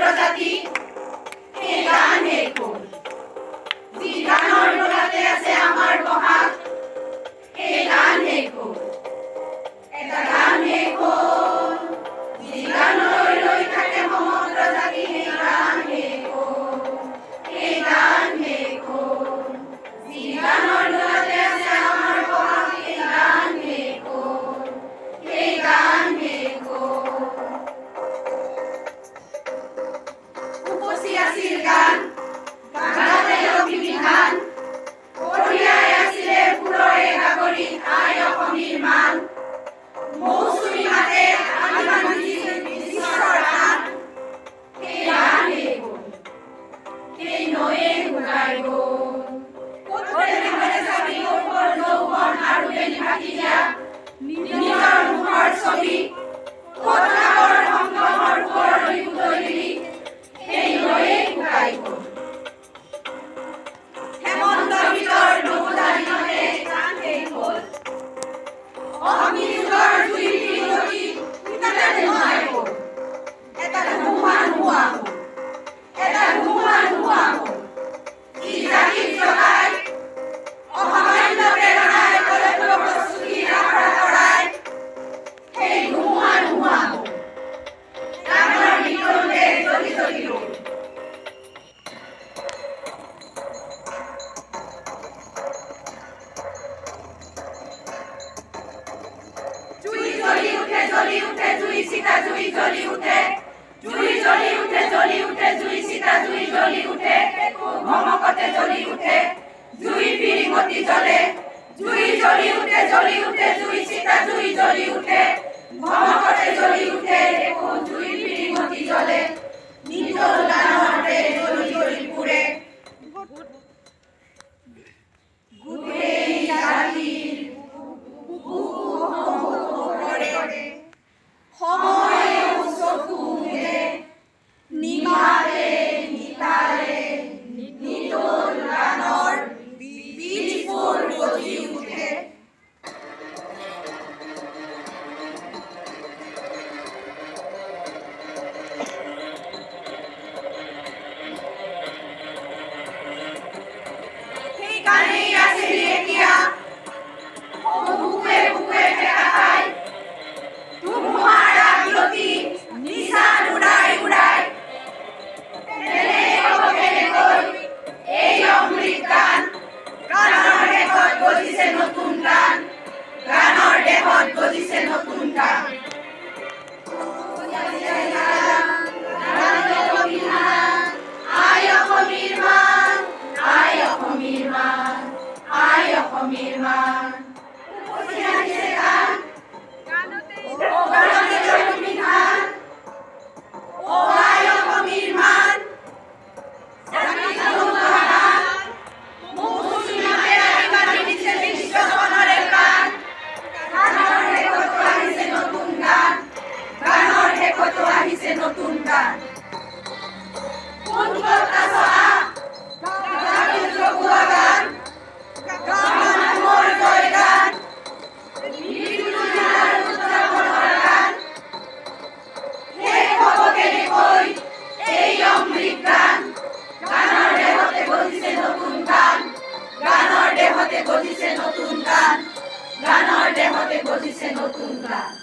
Procati Sita জুই জ্বলি উঠে, জুই জ্বলি উঠে জ্বলি উঠে, জুই সীতা জুই জ্বলি উঠে ঘমকতে জ্বলি উঠে, জুই পিড়িমতি জ্বলে গজিছে নতুন গান। গানৰ দেহতে গজিছে নতুন গান।